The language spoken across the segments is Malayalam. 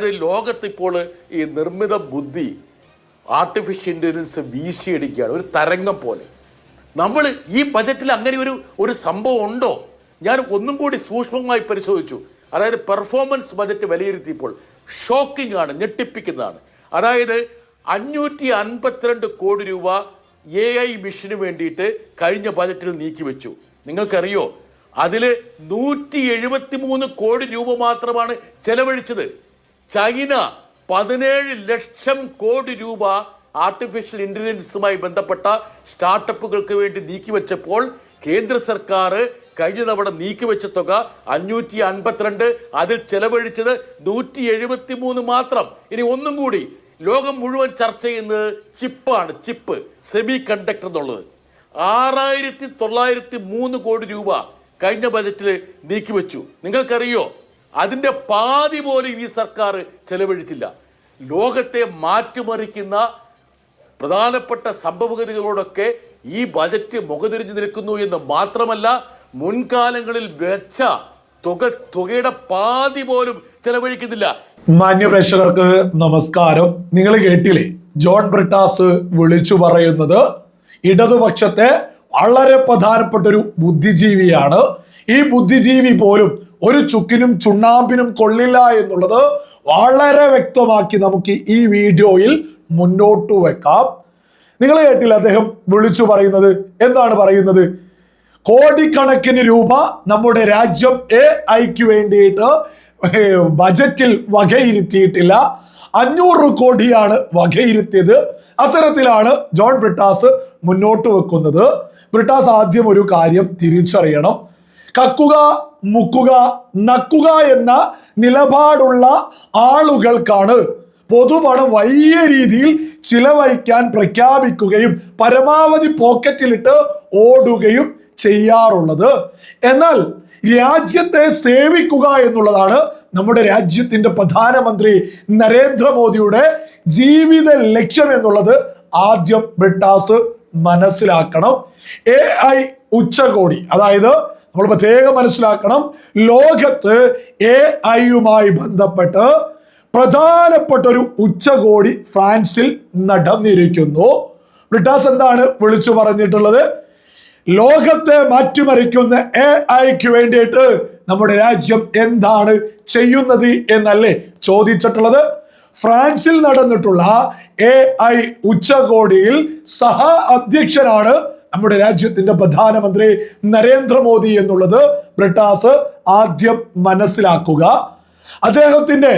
അത് ലോകത്ത് ഇപ്പോൾ ഈ നിർമ്മിത ബുദ്ധി ആർട്ടിഫിഷ്യൽ ഇന്റലിജൻസ് വീശിയടിക്കുകയാണ് ഒരു തരംഗം പോലെ. നമ്മൾ ഈ ബജറ്റിൽ അങ്ങനെ ഒരു ഒരു സംഭവം ഉണ്ടോ? ഞാൻ ഒന്നും കൂടി സൂക്ഷ്മമായി പരിശോധിച്ചു. അതായത് പെർഫോമൻസ് ബജറ്റ് വിലയിരുത്തിയപ്പോൾ ഷോക്കിംഗ് ആണ് ഞെട്ടിപ്പിക്കുന്നതാണ്. അതായത് അഞ്ഞൂറ്റി അൻപത്തിരണ്ട് കോടി രൂപ എ ഐ മിഷന് വേണ്ടിയിട്ട് കഴിഞ്ഞ ബജറ്റിൽ നീക്കിവെച്ചു നിങ്ങൾക്കറിയോ? അതിൽ നൂറ്റി എഴുപത്തി മൂന്ന് കോടി രൂപ മാത്രമാണ് ചെലവഴിച്ചത്. ചൈന പതിനേഴ് ലക്ഷം കോടി രൂപ ആർട്ടിഫിഷ്യൽ ഇന്റലിജൻസുമായി ബന്ധപ്പെട്ട സ്റ്റാർട്ടപ്പുകൾക്ക് വേണ്ടി നീക്കിവെച്ചപ്പോൾ കേന്ദ്ര സർക്കാർ കഴിഞ്ഞ തവണ നീക്കിവെച്ച തുക അഞ്ഞൂറ്റി അൻപത്തിരണ്ട്. അതിൽ ചെലവഴിച്ചത് നൂറ്റി എഴുപത്തി മൂന്ന് മാത്രം. ഇനി ഒന്നും കൂടി ലോകം മുഴുവൻ ചർച്ച ചെയ്യുന്നത് ചിപ്പാണ് ചിപ്പ് സെമി കണ്ടക്ടർ എന്നുള്ളത്. ആറായിരത്തി തൊള്ളായിരത്തി മൂന്ന് കോടി രൂപ കഴിഞ്ഞ ബജറ്റിൽ നീക്കിവെച്ചു. നിങ്ങൾക്കറിയോ? അതിന്റെ പാതി പോലും ഈ സർക്കാർ ചെലവഴിച്ചില്ല. ലോകത്തെ മാറ്റിമറിക്കുന്ന പ്രധാനപ്പെട്ട സംഭവഗതികളോടൊക്കെ ഈ ബജറ്റ് മുഖതിരിഞ്ഞു നിൽക്കുന്നു എന്ന് മാത്രമല്ല മുൻകാലങ്ങളിൽ വെച്ച തുക തുകയുടെ പാതി പോലും ചെലവഴിക്കുന്നില്ല. മാന്യപ്രേക്ഷകർക്ക് നമസ്കാരം. നിങ്ങൾ കേട്ടില്ലേ? ജോൺ ബ്രിട്ടാസ് വിളിച്ചു പറയുന്നത് ഇടതുപക്ഷത്തെ വളരെ പ്രധാനപ്പെട്ട ഒരു ബുദ്ധിജീവിയാണ്. ഈ ബുദ്ധിജീവി പോലും ഒരു ചുക്കിനും ചുണ്ണാമ്പിനും കൊള്ളില്ല എന്നുള്ളത് വളരെ വ്യക്തമാക്കി നമുക്ക് ഈ വീഡിയോയിൽ മുന്നോട്ട് വെക്കാം. നിങ്ങൾ കേട്ടില്ല അദ്ദേഹം വിളിച്ചു പറയുന്നത്. എന്താണ് പറയുന്നത്? കോടിക്കണക്കിന് രൂപ നമ്മുടെ രാജ്യം എ ഐക്ക് വേണ്ടിയിട്ട് ബജറ്റിൽ വകയിരുത്തിയിട്ടില്ല. അഞ്ഞൂറ് കോടിയാണ് വകയിരുത്തിയത്. അത്തരത്തിലാണ് ജോൺ ബ്രിട്ടാസ് മുന്നോട്ട് വെക്കുന്നത്. ബ്രിട്ടാസ് ആദ്യം ഒരു കാര്യം തിരിച്ചറിയണം. കക്കുക മുക്കുക നക്കുക എന്ന നിലപാടുള്ള ആളുകൾക്കാണ് പൊതുപണം വലിയ രീതിയിൽ ചിലവഴിക്കാൻ പ്രഖ്യാപിക്കുകയും പരമാവധി പോക്കറ്റിലിട്ട് ഓടുകയും ചെയ്യാറുള്ളത്. എന്നാൽ രാജ്യത്തെ സേവിക്കുക എന്നുള്ളതാണ് നമ്മുടെ രാജ്യത്തിന്റെ പ്രധാനമന്ത്രി നരേന്ദ്രമോദിയുടെ ജീവിത ലക്ഷ്യം എന്നുള്ളത്. ആദ്യം ബ്രിട്ടാസ് മനസ്സിലാക്കണം. എ ഐ ഉച്ചകോടി അതായത് നമ്മൾ പ്രത്യേകം മനസ്സിലാക്കണം. ലോകത്ത് എ ഐയുമായി ബന്ധപ്പെട്ട് പ്രധാനപ്പെട്ട ഒരു ഉച്ചകോടി ഫ്രാൻസിൽ നടന്നിരിക്കുന്നു. ബ്രിട്ടാസ് എന്താണ് വിളിച്ചു പറഞ്ഞിട്ടുള്ളത്? ലോകത്തെ മാറ്റിമറിക്കുന്ന എ ഐക്ക് വേണ്ടിയിട്ട് നമ്മുടെ രാജ്യം എന്താണ് ചെയ്യുന്നത് എന്നല്ലേ ചോദിച്ചിട്ടുള്ളത്? ഫ്രാൻസിൽ നടന്നിട്ടുള്ള എ ഐ ഉച്ചകോടിയിൽ സഹ അധ്യക്ഷനാണ് നമ്മുടെ രാജ്യത്തിന്റെ പ്രധാനമന്ത്രി നരേന്ദ്രമോദി എന്നുള്ളത് ബ്രിട്ടാസ് ആദ്യം മനസ്സിലാക്കുക. അദ്ദേഹത്തിന്റെ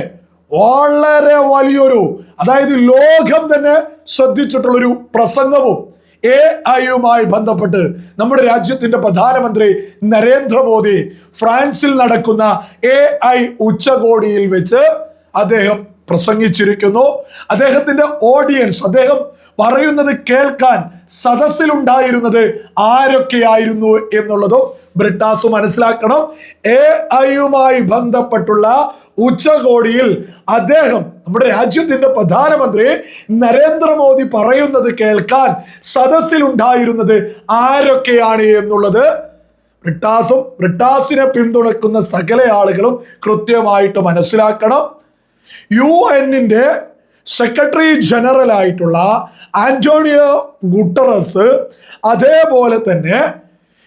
വളരെ വലിയൊരു അതായത് ലോകം തന്നെ ശ്രദ്ധിച്ചിട്ടുള്ളൊരു പ്രസംഗവും എ ഐയുമായി ബന്ധപ്പെട്ട് നമ്മുടെ രാജ്യത്തിന്റെ പ്രധാനമന്ത്രി നരേന്ദ്രമോദി ഫ്രാൻസിൽ നടക്കുന്ന എ ഐ ഉച്ചകോടിയിൽ വെച്ച് അദ്ദേഹം പ്രസംഗിച്ചിരിക്കുന്നു. അദ്ദേഹത്തിന്റെ ഓഡിയൻസ് അദ്ദേഹം പറയുന്നത് കേൾക്കാൻ സദസ്സിലുണ്ടായിരുന്നത് ആരൊക്കെയായിരുന്നു എന്നുള്ളതും ബ്രിട്ടാസ് മനസ്സിലാക്കണം. എ ഐയുമായി ബന്ധപ്പെട്ടുള്ള ഉച്ചകോടിയിൽ അദ്ദേഹം നമ്മുടെ രാജ്യത്തിന്റെ പ്രധാനമന്ത്രി നരേന്ദ്രമോദി പറയുന്നത് കേൾക്കാൻ സദസ്സിലുണ്ടായിരുന്നത് ആരൊക്കെയാണ് എന്നുള്ളത് ബ്രിട്ടാസും ബ്രിട്ടാസിനെ പിന്തുണക്കുന്ന സകല ആളുകളും കൃത്യമായിട്ട് മനസ്സിലാക്കണം. യു എന്നിന്റെ സെക്രട്ടറി ജനറൽ ആയിട്ടുള്ള ആന്റോണിയോ ഗുട്ടറസ് അതേപോലെ തന്നെ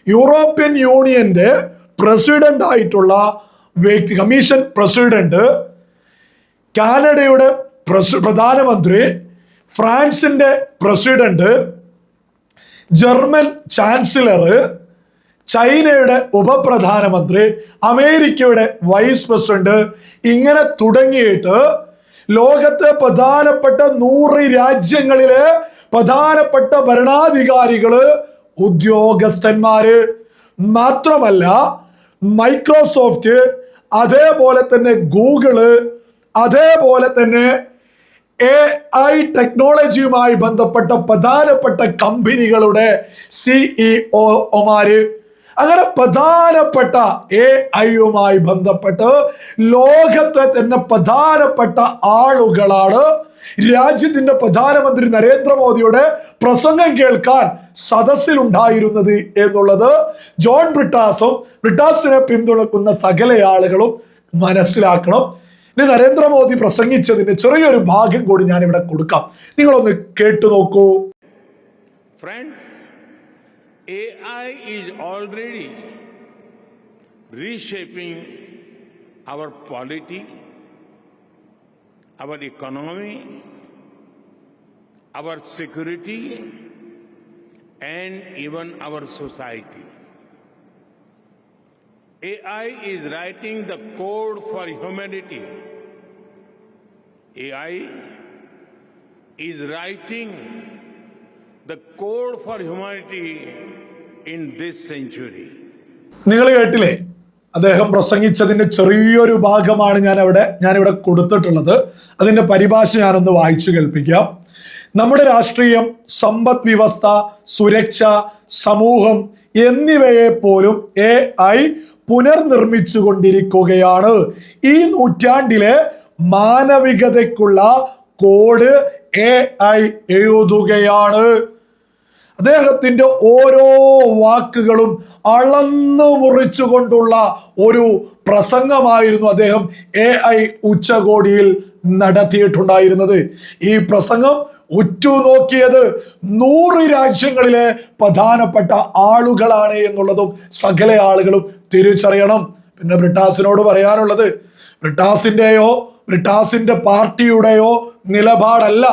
യൂറോപ്യൻ യൂണിയന്റെ പ്രസിഡന്റ് ആയിട്ടുള്ള വ്യക്തി കമ്മീഷൻ പ്രസിഡന്റ് കാനഡയുടെ പ്രധാനമന്ത്രി ഫ്രാൻസിന്റെ പ്രസിഡന്റ് ജർമ്മൻ ചാൻസലർ ചൈനയുടെ ഉപപ്രധാനമന്ത്രി അമേരിക്കയുടെ വൈസ് പ്രസിഡന്റ് ഇങ്ങനെ തുടങ്ങിയിട്ട് ലോകത്തെ പ്രധാനപ്പെട്ട നൂറ് രാജ്യങ്ങളിലെ പ്രധാനപ്പെട്ട ഭരണാധികാരികൾ ഉദ്യോഗസ്ഥന്മാര്. മാത്രമല്ല മൈക്രോസോഫ്റ്റ് അതേപോലെ തന്നെ ഗൂഗിൾ അതേപോലെ തന്നെ എ ഐ ടെക്നോളജിയുമായി ബന്ധപ്പെട്ട പ്രധാനപ്പെട്ട കമ്പനികളുടെ സിഇഒമാര് അങ്ങനെ പ്രധാനപ്പെട്ട എ ഐയുമായി ബന്ധപ്പെട്ട് ലോകത്തെ തന്നെ പ്രധാനപ്പെട്ട ആളുകളാണ്. രാജ്യത്തിന്റെ പ്രധാനമന്ത്രി നരേന്ദ്രമോദിയുടെ പ്രസംഗം കേൾക്കാൻ സദസ്സിലുണ്ടായിരുന്നത് എന്നുള്ളത് ജോൺ ബ്രിട്ടാസും ബ്രിട്ടാസിനെ പിന്തുണക്കുന്ന സകല ആളുകളും മനസ്സിലാക്കണം. ഇനി നരേന്ദ്രമോദി പ്രസംഗിച്ചതിന്റെ ചെറിയൊരു ഭാഗ്യം കൂടി ഞാൻ ഇവിടെ കൊടുക്കാം. നിങ്ങളൊന്ന് കേട്ടു നോക്കൂ. Friends, AI is already reshaping our polity, our economy, our security, and even our society. AI is writing the code for humanity. AI is writing നിങ്ങൾ കേട്ടില്ലേ? അദ്ദേഹം പ്രസംഗിച്ചതിന്റെ ചെറിയൊരു ഭാഗമാണ് ഞാൻ അവിടെ ഞാനിവിടെ കൊടുത്തിട്ടുള്ളത്. അതിന്റെ പരിഭാഷ ഞാനൊന്ന് വായിച്ചു കേൾപ്പിക്കാം. നമ്മുടെ രാഷ്ട്രീയം സമ്പദ് വ്യവസ്ഥ സുരക്ഷ സമൂഹം എന്നിവയെ പോലും എ ഐ പുനർനിർമ്മിച്ചുകൊണ്ടിരിക്കുകയാണ്. ഈ നൂറ്റാണ്ടിലെ മാനവികതയ്ക്കുള്ള കോഡ് എ ഐ എഴുതുകയാണ്. അദ്ദേഹത്തിന്റെ ഓരോ വാക്കുകളും അളന്നു മുറിച്ചുകൊണ്ടുള്ള ഒരു പ്രസംഗമായിരുന്നു അദ്ദേഹം എ ഐ ഉച്ചകോടിയിൽ നടത്തിയിട്ടുണ്ടായിരുന്നത്. ഈ പ്രസംഗം ഉറ്റുനോക്കിയത് നൂറ് രാജ്യങ്ങളിലെ പ്രധാനപ്പെട്ട ആളുകളാണ് എന്നുള്ളതും സകല ആളുകളും തിരിച്ചറിയണം. പിന്നെ ബ്രിട്ടാസിനോട് പറയാനുള്ളത് ബ്രിട്ടാസിന്റെയോ ബ്രിട്ടാസിന്റെ പാർട്ടിയുടെയോ നിലപാടല്ല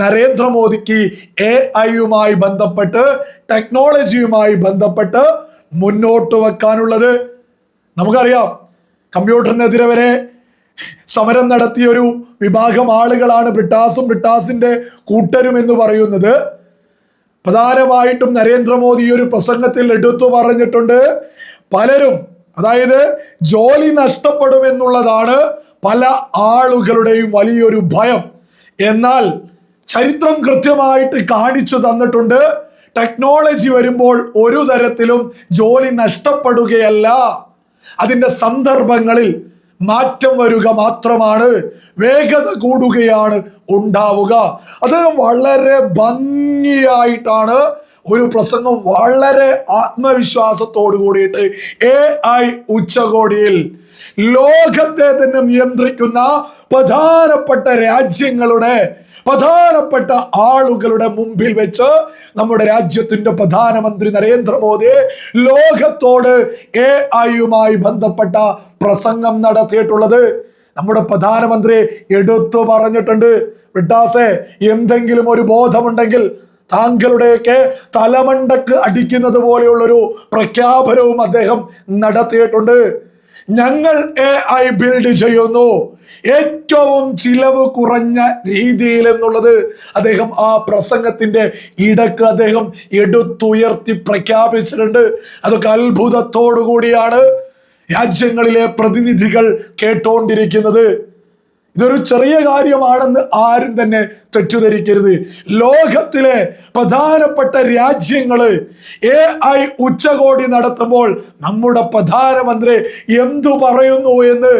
നരേന്ദ്രമോദിക്ക് എ ഐയുമായി ബന്ധപ്പെട്ട് ടെക്നോളജിയുമായി ബന്ധപ്പെട്ട് മുന്നോട്ട് വെക്കാനുള്ളത്. നമുക്കറിയാം കമ്പ്യൂട്ടറിനെതിരെ വരെ സമരം നടത്തിയ ഒരു വിഭാഗം ആളുകളാണ് ബ്രിട്ടാസും ബ്രിട്ടാസിന്റെ കൂട്ടരും എന്ന് പറയുന്നത്. പ്രധാനമായിട്ടും നരേന്ദ്രമോദി ഒരു പ്രസംഗത്തിൽ എടുത്തു പറഞ്ഞിട്ടുണ്ട്. പലരും അതായത് ജോലി നഷ്ടപ്പെടുമെന്നുള്ളതാണ് പല ആളുകളുടെയും വലിയൊരു ഭയം. എന്നാൽ ചരിത്രം കൃത്യമായിട്ട് കാണിച്ചു തന്നിട്ടുണ്ട്. ടെക്നോളജി വരുമ്പോൾ ഒരു തരത്തിലും ജോലി നഷ്ടപ്പെടുകയല്ല. അതിന്റെ സന്ദർഭങ്ങളിൽ മാറ്റം വരുക മാത്രമാണ് വേഗത കൂടുകയാണ് ഉണ്ടാവുക. അത് വളരെ ഭംഗിയായിട്ടാണ് ഒരു പ്രസംഗം വളരെ ആത്മവിശ്വാസത്തോടു കൂടിയിട്ട് എ ഐ ഉച്ചകോടിയിൽ ലോകത്തെ തന്നെ നിയന്ത്രിക്കുന്ന പ്രധാനപ്പെട്ട രാജ്യങ്ങളുടെ പ്രധാനപ്പെട്ട ആളുകളുടെ മുമ്പിൽ വെച്ച് നമ്മുടെ രാജ്യത്തിന്റെ പ്രധാനമന്ത്രി നരേന്ദ്രമോദി ലോകത്തോട് എ ഐയുമായി ബന്ധപ്പെട്ട പ്രസംഗം നടത്തിയിട്ടുള്ളത്. നമ്മുടെ പ്രധാനമന്ത്രി എടുത്തു പറഞ്ഞിട്ടുണ്ട്. വിട്ടാസെ എന്തെങ്കിലും ഒരു ബോധമുണ്ടെങ്കിൽ താങ്കളുടെയൊക്കെ തലമണ്ടക്ക് അടിക്കുന്നത് പോലെയുള്ളൊരു പ്രഖ്യാപനവും അദ്ദേഹം നടത്തിയിട്ടുണ്ട്. ഞങ്ങൾ എ ഐ ബിൽഡ് ചെയ്യുന്നു. ഏറ്റവും ചിലവ് കുറഞ്ഞ രീതിയിൽ എന്നുള്ളത് അദ്ദേഹം ആ പ്രസംഗത്തിന്റെ ഇടയ്ക്ക് അദ്ദേഹം എടുത്തുയർത്തി പ്രഖ്യാപിച്ചിട്ടുണ്ട്. അതൊക്കെ അത്ഭുതത്തോടു കൂടിയാണ് രാജ്യങ്ങളിലെ പ്രതിനിധികൾ കേട്ടോണ്ടിരിക്കുന്നത്. ഇതൊരു ചെറിയ കാര്യമാണെന്ന് ആരും തന്നെ തെറ്റിദ്ധരിക്കരുത്. ലോകത്തിലെ പ്രധാനപ്പെട്ട രാജ്യങ്ങൾ എ ഐ ഉച്ചകോടി നടത്തുമ്പോൾ നമ്മുടെ പ്രധാനമന്ത്രി എന്തു പറയുന്നു എന്ന്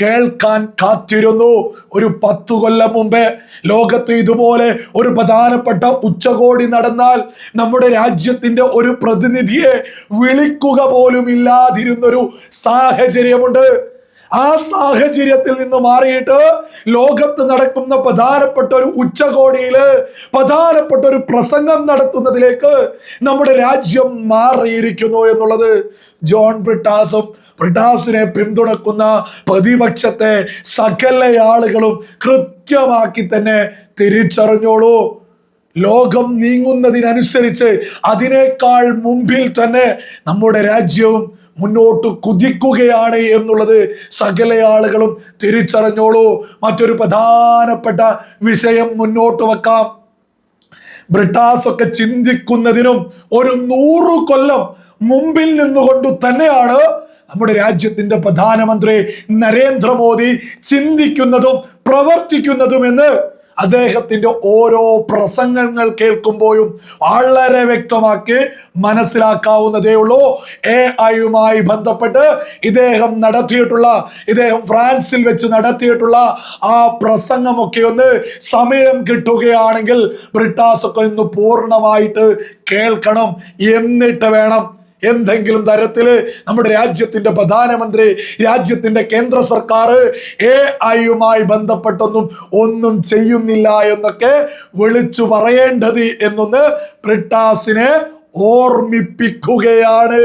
കേൾക്കാൻ കാത്തിരുന്നു. ഒരു പത്തു കൊല്ലം മുമ്പേ ലോകത്ത് ഇതുപോലെ ഒരു പ്രധാനപ്പെട്ട ഉച്ചകോടി നടന്നാൽ നമ്മുടെ രാജ്യത്തിന്റെ ഒരു പ്രതിനിധിയെ വിളിക്കുക പോലും ഇല്ലാതിരുന്നൊരു സാഹചര്യമുണ്ട്. ആ സാഹചര്യത്തിൽ നിന്ന് മാറിയിട്ട് ലോകത്ത് നടക്കുന്ന പ്രധാനപ്പെട്ട ഒരു ഉച്ചകോടിയിൽ പ്രധാനപ്പെട്ട ഒരു പ്രസംഗം നടത്തുന്നതിലേക്ക് നമ്മുടെ രാജ്യം മാറിയിരിക്കുന്നു എന്നുള്ളത് ജോൺ ബ്രിട്ടാസും ബ്രിട്ടാസിനെ പിന്തുണക്കുന്ന പ്രതിപക്ഷത്തെ സകല ആളുകളും കൃത്യമാക്കി തന്നെ തിരിച്ചറിഞ്ഞോളൂ. ലോകം നീങ്ങുന്നതിനനുസരിച്ച് അതിനേക്കാൾ മുമ്പിൽ തന്നെ നമ്മുടെ രാജ്യവും മുന്നോട്ട് കുതിക്കുകയാണ് എന്നുള്ളത് സകല ആളുകളും തിരിച്ചറിഞ്ഞോളൂ. മറ്റൊരു പ്രധാനപ്പെട്ട വിഷയം മുന്നോട്ട് വെക്കാം. ബ്രിട്ടാസ് ഒക്കെ ചിന്തിക്കുന്നതിനും ഒരു നൂറു കൊല്ലം മുമ്പിൽ നിന്നുകൊണ്ട് തന്നെയാണ് നമ്മുടെ രാജ്യത്തിന്റെ പ്രധാനമന്ത്രി നരേന്ദ്രമോദി ചിന്തിക്കുന്നതും പ്രവർത്തിക്കുന്നതും എന്ന് അദ്ദേഹത്തിന്റെ ഓരോ പ്രസംഗങ്ങൾ കേൾക്കുമ്പോഴും വളരെ വ്യക്തമാക്കി മനസ്സിലാക്കാവുന്നതേ ഉള്ളൂ. എ ഐയുമായി ബന്ധപ്പെട്ട് ഇദ്ദേഹം നടത്തിയിട്ടുള്ള ഇദ്ദേഹം ഫ്രാൻസിൽ വെച്ച് നടത്തിയിട്ടുള്ള ആ പ്രസംഗമൊക്കെ ഒന്ന് സമയം കിട്ടുകയാണെങ്കിൽ ബ്രിട്ടാസൊക്കെ ഒന്ന് പൂർണമായിട്ട് കേൾക്കണം. എന്നിട്ട് വേണം എന്തെങ്കിലും തരത്തിൽ നമ്മുടെ രാജ്യത്തിന്റെ പ്രധാനമന്ത്രി രാജ്യത്തിന്റെ കേന്ദ്ര സർക്കാർ എ ഐയുമായി ബന്ധപ്പെട്ടൊന്നും ഒന്നും ചെയ്യുന്നില്ല എന്നൊക്കെ വിളിച്ചു പറയേണ്ടത് എന്നൊന്ന് ബ്രിട്ടാസിനെ ഓർമ്മിപ്പിക്കുകയാണ്.